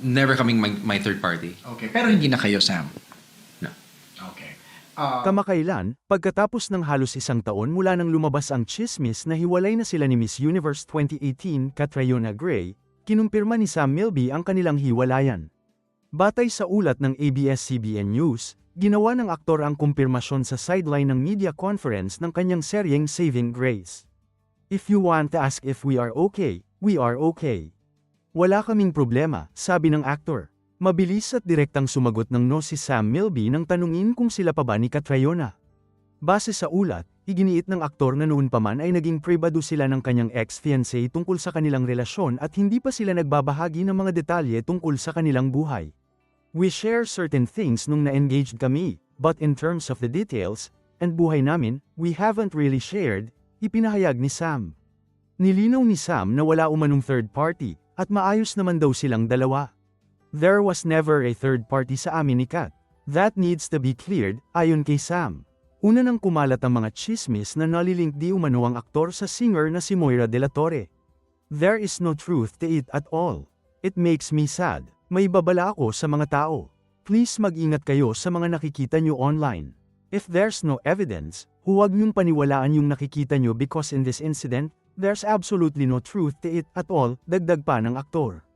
never kaming my, my third party. Okay, pero hindi na kayo, Sam. No. Okay. Ah, Kamakailan, pagkatapos ng halos isang taon mula nang lumabas ang chismis na hiwalay na sila ni Miss Universe 2018 Catriona Gray, kinumpirma ni Sam Milby ang kanilang hiwalayan. Batay sa ulat ng ABS-CBN News, ginawa ng aktor ang kumpirmasyon sa sideline ng media conference ng kanyang seryeng Saving Grace. If you want to ask if we are okay, we are okay. Wala kaming problema, sabi ng aktor. Mabilis at direktang sumagot ng no si Sam Milby nang tanungin kung sila pa ba ni Catriona. Base sa ulat, iginiit ng aktor na noon pa man ay naging privado sila ng kanyang ex-fiancé tungkol sa kanilang relasyon at hindi pa sila nagbabahagi ng mga detalye tungkol sa kanilang buhay. We share certain things nung na-engaged kami, but in terms of the details, and buhay namin, we haven't really shared, ipinahayag ni Sam. Nilinaw ni Sam na wala umanong third party, at maayos naman daw silang dalawa. There was never a third party sa amin ni Kat. That needs to be cleared, ayon kay Sam. Una nang kumalat ang mga chismis na nalilink di umano ang aktor sa singer na si Moira de la Torre. There is no truth to it at all. It makes me sad. May babala ako sa mga tao. Please mag-ingat kayo sa mga nakikita nyo online. If there's no evidence, huwag niyong paniwalaan yung nakikita nyo because in this incident, there's absolutely no truth to it at all, dagdag pa ng aktor.